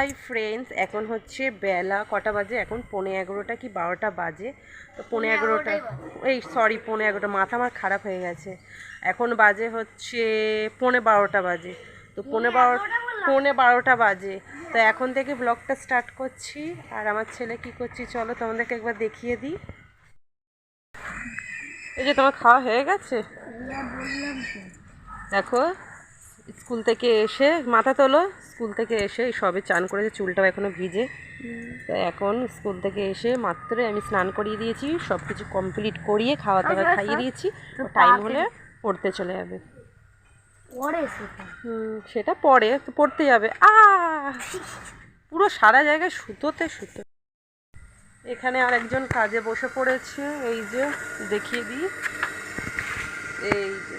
Hi friends এখন হচ্ছে বেলা কটা বাজে? এখন পৌনে এগারোটা কি বারোটা বাজে? তো পৌনে এগারোটা এই সরি পৌনে এগারোটা। মাথা আমার খারাপ হয়ে গেছে। এখন বাজে হচ্ছে পৌনে বারোটা বাজে। তো পৌনে বারো পৌনে বারোটা বাজে। তো এখন থেকে ব্লগটা স্টার্ট করছি। আর আমার ছেলে কি করছি চলো তোমাদেরকে একবার দেখিয়ে দিই। এই যে তোমার খাওয়া হয়ে গেছে? দেখো। স্কুল থেকে এসে মাথা তোলো স্কুল থেকে এসে সবে চান করেছে চুলটাও এখনও ভিজে। তো এখন স্কুল থেকে এসে মাত্র আমি স্নান করিয়ে দিয়েছি সব কিছু কমপ্লিট করিয়ে খাওয়া দাওয়া খাইয়ে দিয়েছি। টাইম হলে পড়তে চলে যাবে। সেটা? হুম সেটা পরে তো পড়তে যাবে। আ পুরো সারা জায়গায় সুতোতে সুতো। এখানে আর একজন কাজে বসে পড়েছে এই যে দেখিয়ে দিই। এই যে।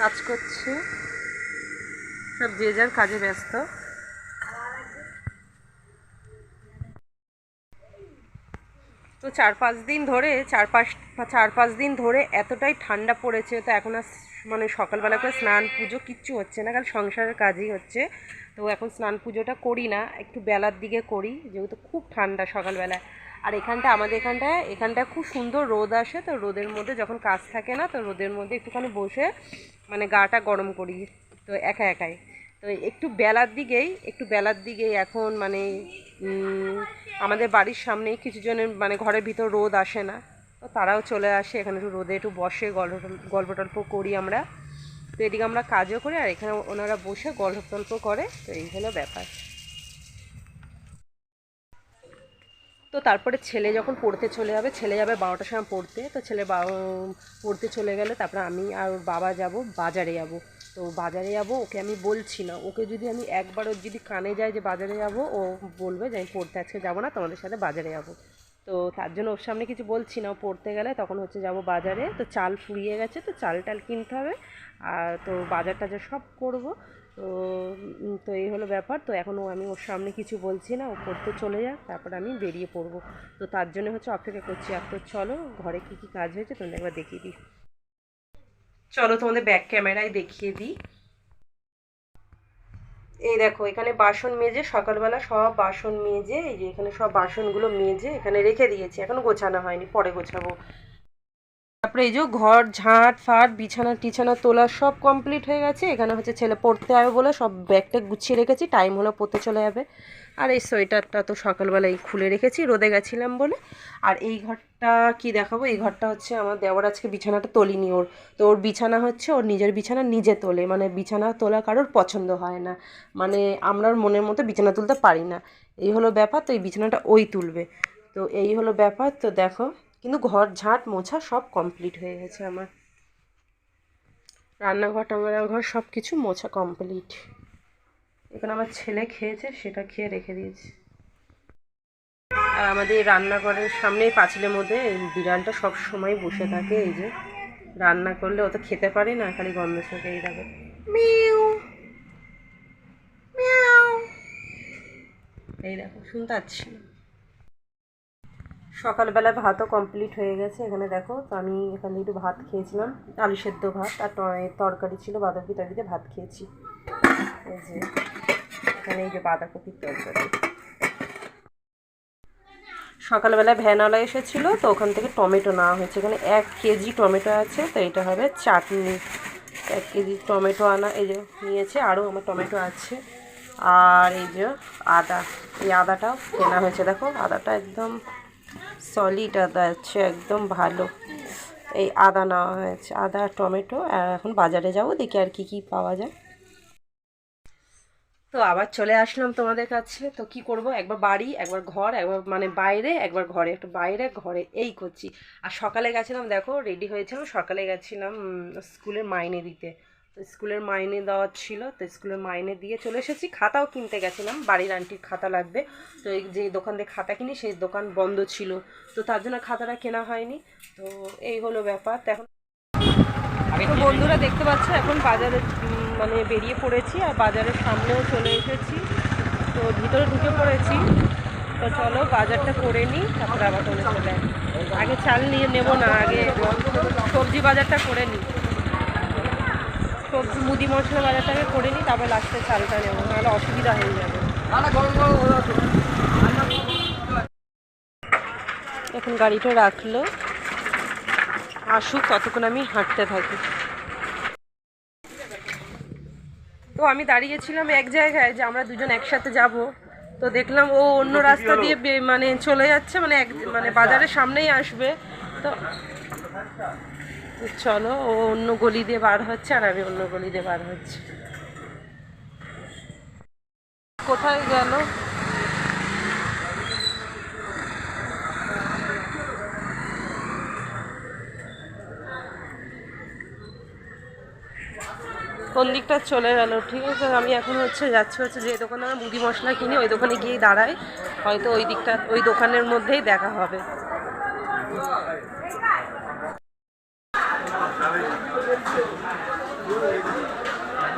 কাজ করছে। সব যে যার কাজে ব্যস্ত। তো চার পাঁচ দিন ধরে, চার পাঁচ চার পাঁচ দিন ধরে এতটাই ঠান্ডা পড়েছে, তো এখন আর মানে সকালবেলা করে স্নান পুজো কিচ্ছু হচ্ছে না, কারণ সংসারের কাজই হচ্ছে। তো এখন স্নান পুজোটা করি না, একটু বেলার দিকে করি, যেহেতু খুব ঠান্ডা সকালবেলায়। আর এখানটা, আমাদের এখানটায় এখানটায় খুব সুন্দর রোদ আসে, তো রোদের মধ্যে যখন কাজ থাকে না, তো রোদের মধ্যে একটুখানি বসে মানে গাটা গরম করি, তো একা একাই। তো একটু বেলার দিকেই, একটু বেলার দিকেই এখন মানে আমাদের বাড়ির সামনেই কিছু জনের মানে ঘরের ভিতর রোদ আসে না, তো তারাও চলে আসে, এখানে একটু রোদে একটু বসে, গল্প গল্প টল্প করি আমরা। তো এদিকে আমরা কাজও করি, আর এখানে ওনারা বসে গল্প টল্প করে, তো এই হলো ব্যাপার। তো তারপরে ছেলে যখন পড়তে চলে যাবে, ছেলে যাবে বারোটার সময় পড়তে, তো ছেলে পড়তে চলে গেলে তারপরে আমি আর বাবা যাব, বাজারে যাব। তো বাজারে যাব, ওকে আমি বলছি না। ওকে যদি আমি একবার ওর যদি কানে যায় যে বাজারে যাব, ও বলবে যে আমি পড়তে আজকে যাব না, তোমাদের সাথে বাজারে যাব। তো তার জন্য ওর সামনে কিছু বলছি না। পড়তে গেলে তখন হচ্ছে যাব বাজারে। তো চাল ফুরিয়ে গেছে, তো চাল টাল কিনতে হবে। আর তো বাজার টাজার সব করব। তো তো এই হলো ব্যাপার। তো এখনও আমি ওর সামনে কিছু বলছি না, ও পড়তে চলে যাক, তারপর আমি বেরিয়ে পড়ব। তো তার জন্য হচ্ছে অপেক্ষা করছি। আর তো চলো, ঘরে কী কী কাজ হয়েছে তোমাদের একবার দেখিয়ে দিই। চলো তোমাদের ব্যাক ক্যামেরায় দেখিয়ে দিই। এই দেখো, এখানে বাসন মেজে, সকালবেলা সব বাসন মেজে, এই যে এখানে সব বাসনগুলো মেজে এখানে রেখে দিয়েছি। এখন গোছানো হয়নি, পরে গোছাবো। তারপরে এই যে ঘর, ঝাঁট, ফাট, বিছানা, টিছানা, তোলা সব কমপ্লিট হয়ে গেছে। এখানে হচ্ছে ছেলে পড়তে হবে বলে সব ব্যাগটা গুছিয়ে রেখেছি টাইম হলো পড়তে চলে যাবে। আর এই সোয়েটারটা তো সকালবেলায় খুলে রেখেছি, রোদে গেছিলাম বলে। আর এই ঘরটা কি দেখাবো? এই ঘরটা হচ্ছে আমার দেওয়ার আজকে বিছানাটা তোলিনি ওর। তো ওর বিছানা হচ্ছে ওর নিজের বিছানা নিজে তোলে মানে বিছানা তোলা কারোর পছন্দ হয় না। মানে আমরা মনের মতো বিছানা তুলতে পারি না। এই হলো ব্যাপার, তো এই বিছানাটা ওই তুলবে। তো এই হলো ব্যাপার, তো দেখো। কিন্তু ঘর ঝাঁট মোছা সব কমপ্লিট হয়ে গেছে আমার। রান্নাঘর টান্নাঘর সব কিছু মোছা কমপ্লিট এখানে আমার ছেলে খেয়েছে, সেটা খেয়ে রেখে দিয়েছি। আর আমাদের রান্নাঘরের সামনেই পাঁচিলের মধ্যে বিড়ালটা সব সময় বসে থাকে, এই যে। রান্না করলে ও তো খেতে পারে না, খালি গন্ধ থাকে এই মিয়াও এই দেখো, শুনতে পাচ্ছি। না। সকালবেলা ভাতও কমপ্লিট হয়ে গেছে। এখানে দেখো, তো আমি এখানে একটু ভাত খেয়েছিলাম। আলু সেদ্ধ ভাত আর তরকারি ছিল, বাঁধাকপি তরকারিতে ভাত খেয়েছি। এই যে, এখানে এই যে বাঁধাকপির তরকারি। সকালবেলা ভ্যানওয়ালা এসেছিল, তো ওখান থেকে টমেটো নেওয়া হয়েছে। এখানে এক কেজি টমেটো আছে, তো এটা হবে চাটনি। এক কেজি টমেটো আনা এই যে নিয়েছে আরও আমার টমেটো আছে। আর এই যে আদা। এই আদাটাও কেনা হয়েছে, দেখো, আদাটা একদম সলিড আদা আছে, একদম ভালো। এই আদা নেওয়া হয়েছে, আদা, টমেটো, আর এখন বাজারে যাব, দেখি আর কি কি পাওয়া যায়। তো আবার চলে আসলাম তোমাদের কাছে। তো কি করব? একবার বাড়ি, একবার ঘর, একবার মানে বাইরে, একবার ঘরে, একটু বাইরে, ঘরে, এই করছি। আর সকালে গেছিলাম, দেখো রেডি হয়েছিলাম, সকালে গেছিলাম স্কুলের মাইনে দিতে। তো স্কুলের মাইনে দেওয়ার ছিল তো স্কুলের মাইনে দিয়ে চলে এসেছি। খাতাও কিনতে গেছিলাম বাড়ির আন্টির খাতা লাগবে। তো এই যে দোকান দিয়ে খাতা কিনি সেই দোকান বন্ধ ছিল। তো তার জন্য খাতাটা কেনা হয়নি। তো এই হলো ব্যাপার। তো এখন তো বন্ধুরা দেখতে পাচ্ছ এখন বাজারে মানে বেরিয়ে পড়েছি আর বাজারের সামনেও চলে এসেছি। তো ভিতরে ঢুকে পড়েছি। তো চলো বাজারটা করে নিই তারপরে আবার চলে চলে আগে চাল নিয়ে নেব না আগে সবজি বাজারটা করে নিই। সবজি মুদি মশলা বাজারটাকে করে নিই তারপর লাস্টে চালটা নেব নাহলে অসুবিধা হয়ে যাবে। এখন গাড়িটা রাখল। আসুক ততক্ষণ আমি হাঁটতে থাকি। তো আমি দাঁড়িয়েছিলাম এক জায়গায় যে আমরা দুজন একসাথে যাব। তো দেখলাম ও অন্য রাস্তা দিয়ে মানে চলে যাচ্ছে মানে এক মানে বাজারের সামনেই আসবে। তো চলো, ও অন্য গলি দিয়ে বার হচ্ছে আর আমি অন্য গলি দিয়ে বার হচ্ছি। কোথায় গেল? কোন দিকটা চলে গেল? ঠিক আছে, আমি এখন হচ্ছে যাচ্ছি হচ্ছে যে দোকানে আমরা মুদি মশলা কিনি, ওই দোকানে গিয়ে দাঁড়াই। হয়তো ওই দিকটা, ওই দোকানের মধ্যেই দেখা হবে এই যে। Finally পাওয়া গেল হাফ কিলো করে পঞ্চাশ হাফ কিলো করে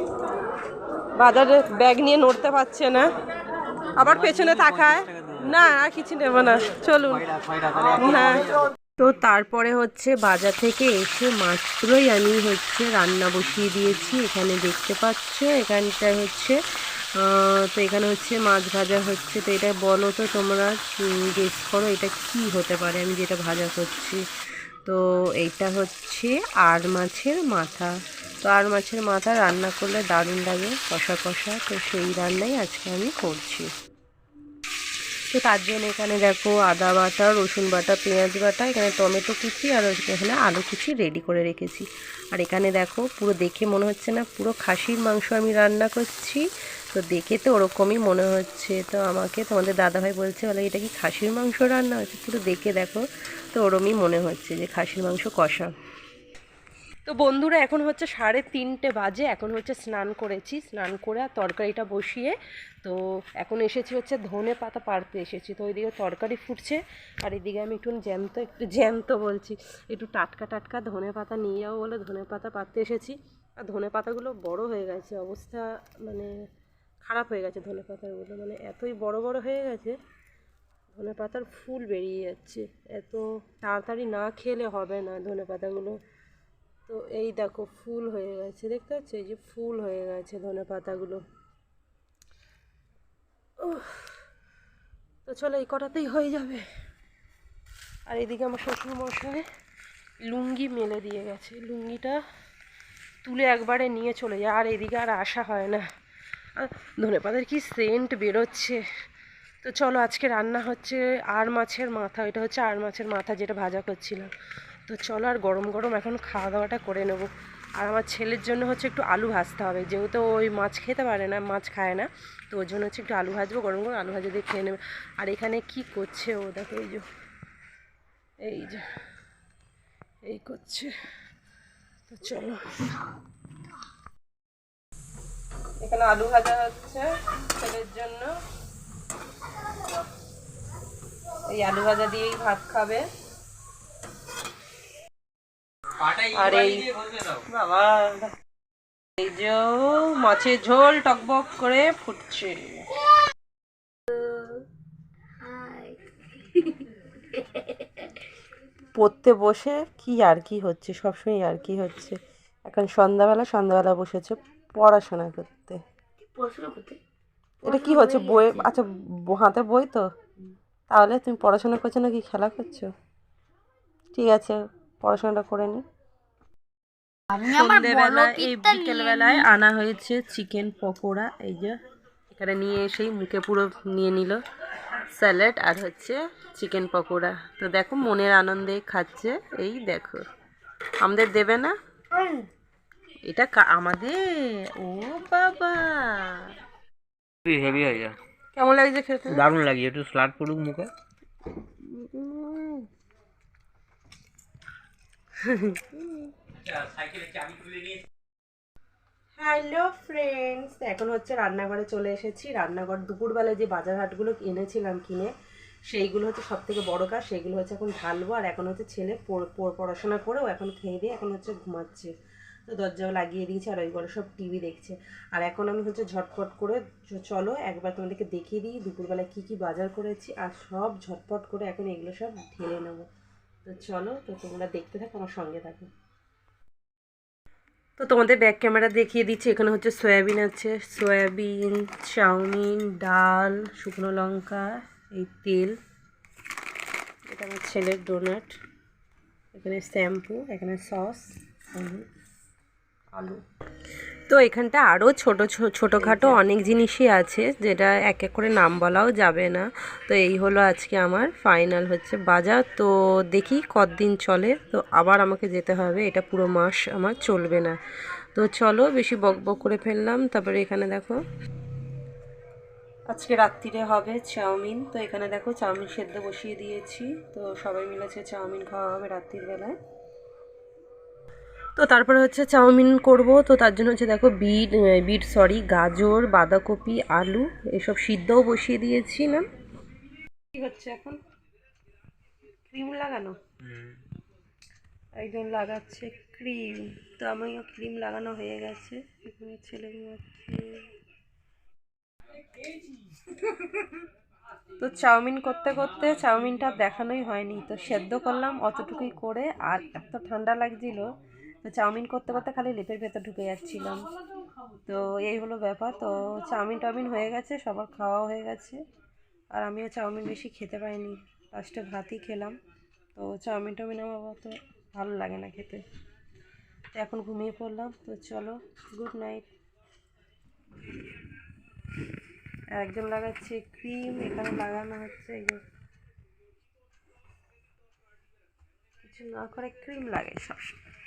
বাজারে ব্যাগ নিয়ে নড়তে পারছে না। আবার পেছনে তাকায়। না, আর কিছু নেব না। চলুন। হ্যাঁ। তো তারপরে হচ্ছে বাজার থেকে এসে মাত্রই আমি হচ্ছে রান্না বসিয়ে দিয়েছি। এখানে দেখতে পাচ্ছ, এখানটায় হচ্ছে তো এখানে হচ্ছে মাছ ভাজা হচ্ছে। তো এটা বলো তো তোমরা গেস করো এটা কি হতে পারে? আমি যেটা ভাজা করছি। তো এইটা হচ্ছে আর মাছের মাথা। তো আর মাছের মাথা রান্না করলে দারুণ লাগে, কষা কষা। তো সেই রান্নাই আজকে আমি করছি। তো তার জন্য এখানে দেখো আদা বাটা, রসুন বাটা, পেঁয়াজ বাটা, এখানে টমেটো কুচি আর এখানে আলু কুচি রেডি করে রেখেছি। আর এখানে দেখো পুরো দেখে মনে হচ্ছে না, পুরো খাসির মাংস আমি রান্না করছি। তো দেখে তো ওরকমই মনে হচ্ছে। তো আমাকে তোমাদের দাদাভাই বলছে, বলে, এটা কি খাসির মাংস রান্না হচ্ছে পুরো দেখে দেখো, তো ওরমই মনে হচ্ছে যে খাসির মাংস কষা। তো বন্ধুরা, এখন হচ্ছে সাড়ে তিনটে বাজে, এখন হচ্ছে স্নান করেছি। স্নান করে আর তরকারিটা বসিয়ে, তো এখন এসেছি হচ্ছে ধনে পাতা পাড়তে এসেছি। তো ওইদিকে তরকারি ফুটছে, আর এদিকে আমি একটু জ্যান্ত একটু জ্যান্ত বলছি। একটু টাটকা টাটকা ধনে পাতা নিয়ে যাব বলে ধনে পাতা পাড়তে এসেছি। আর ধনে পাতাগুলো বড় হয়ে গেছে, অবস্থা মানে খারাপ হয়ে গেছে ধনে পাতাগুলো মানে এতই বড় বড় হয়ে গেছে, ধনে পাতার ফুল বেরিয়ে যাচ্ছে। এত তাড়াতাড়ি না খেলে হবে না ধনে পাতাগুলো। তো এই দেখো ফুল হয়ে গেছে, দেখতে পাচ্ছ? এই যে ফুল হয়ে গেছে ধনে পাতাগুলো। তো চলো এই কটাতেই হয়ে যাবে। আর এদিকে আমার শ্বশুর মশাই লুঙ্গি মেলে দিয়ে গেছে। লুঙ্গিটা তুলে একবারে নিয়ে চলে যায়, আর এদিকে আর আসা হয় না। আর ধনে পাতার কি সেন্ট বেরোচ্ছে। তো চলো আজকে রান্না হচ্ছে আর মাছের মাথা, এটা হচ্ছে আর মাছের মাথা যেটা ভাজা করছিলাম। তো চলো আর গরম গরম এখন খাওয়া দাওয়াটা করে নেব। আর আমার ছেলের জন্য হচ্ছে একটু আলু ভাজতে হবে। যেহেতু ওই মাছ খেতে পারে না, মাছ খায় না, তো ওর জন্য হচ্ছে একটু আলু ভাজবো, গরম গরম আলু ভাজা দিয়ে খেয়ে নেবে। আর এখানে কি করছে ও? দেখো এই যে এই যে, এই করছে। তো চলো। এখানে আলু ভাজা হচ্ছে ছেলের জন্য। এই আলু ভাজা দিয়েই ভাত খাবে। আর এই বাবা। এই যে মাছের ঝোল টকবক করে ফুটছে। পড়তে বসে কি আর কি হচ্ছে? সবসময় আর কি হচ্ছে? এখন সন্ধ্যাবেলা সন্ধ্যাবেলা বসেছে পড়াশোনা করতে। পড়াশোনা করতে? এটা কি হচ্ছে? বই আচ্ছা হাতে বই তো? তাহলে তুমি পড়াশোনা করছ নাকি খেলা করছ? ঠিক আছে পড়াশোনাটা করে নি। আমার এই বিকেলবেলায় আনা হয়েছে চিকেন পকোড়া এই যে এখানে নিয়ে এসেই মুখে পুরো নিয়ে নিল স্যালাড আর হচ্ছে চিকেন পকোড়া। তো দেখো মনের আনন্দে খাচ্ছে এই দেখো। আমাদের দেবে না? এটা আমাদের? ও বাবা। হেভি হয়ে যায় কেমন লাগছে খেতে? দারুণ লাগে একটু স্লাড পড়ুক মুখে। উম। হ্যালো ফ্রেন্ডস এখন হচ্ছে রান্নাঘরে চলে এসেছি। রান্নাঘর দুপুরবেলায় যে বাজার হাটগুলো এনেছিলাম কিনে, সেইগুলো হচ্ছে সব থেকে বড় কাজ। সেইগুলো হচ্ছে এখন ঢালবো আর এখন হচ্ছে ছেলে পড়- পড়- পড়াশোনা করেও এখন খেয়ে দিয়ে এখন হচ্ছে ঘুমাচ্ছে। তো দরজাও লাগিয়ে দিয়েছে আর ওই বড় সব টিভি দেখছে। আর এখন আমি হচ্ছে ঝটপট করে চলো একবার তোমাদেরকে দেখিয়ে দিই দুপুরবেলায় কী কী বাজার করেছি। আর সব ঝটপট করে এখন এগুলো সব ঢেলে নেব। তো চলো, তো তোমরা দেখতে থাকো, আমার সঙ্গে থাকো। তো তোমাদের ব্যাক ক্যামেরা দেখিয়ে দিচ্ছি, এখানে হচ্ছে সয়াবিন আছে। সয়াবিন, চাউমিন, ডাল, শুকনো লঙ্কা, এই তেল। এটা আমার ছেলের ডোনাট এখানে শ্যাম্পু এখানে সস আলু। তো এখানটা আরও ছোটো ছোটোখাটো অনেক জিনিসই আছে যেটা এক এক করে নাম বলাও যাবে না। তো এই হলো আজকে আমার ফাইনাল হচ্ছে বাজার। তো দেখি কতদিন চলে। তো আবার আমাকে যেতে হবে। এটা পুরো মাস আমার চলবে না। তো চলো বেশি বক বক করে ফেললাম। তারপরে এখানে দেখো। আজকে রাত্রিরে হবে চাউমিন। তো এখানে দেখো চাউমিন সেদ্ধ বসিয়ে দিয়েছি। তো সবাই মিলে আজকে চাউমিন খাওয়া হবে রাত্রির বেলায়। তো তারপরে হচ্ছে চাউমিন করব। তো তার জন্য হচ্ছে দেখো বিট বিট সরি গাজর বাঁধাকপি আলু এসব সিদ্ধও বসিয়ে দিয়েছি না কি হচ্ছে এখন? ক্রিম লাগানো? একজন লাগাচ্ছে ক্রিম। তো আমিও ক্রিম লাগানো হয়ে গেছে। এখানে ছেলে তো চাউমিন করতে করতে চাউমিনটা দেখানোই হয়নি। তো সেদ্ধ করলাম অতটুকুই করে। আর এত ঠান্ডা লাগছিল। তো চাউমিন করতে করতে খালি লেপের ভেতর ঢুকে যাচ্ছিলাম। তো এই হলো ব্যাপার। তো চাউমিন টাউমিন হয়ে গেছে, সবার খাওয়া হয়ে গেছে। আর আমিও চাউমিন বেশি খেতে পাইনি। লাস্টে ভাতই খেলাম। তো চাউমিন টাউমিন আমার অত ভালো লাগে না খেতে। তো এখন ঘুমিয়ে পড়লাম। তো চলো গুড নাইট একজন লাগাচ্ছে ক্রিম এখানে লাগানো হচ্ছে কিছু না করে ক্রিম লাগে সবসময়।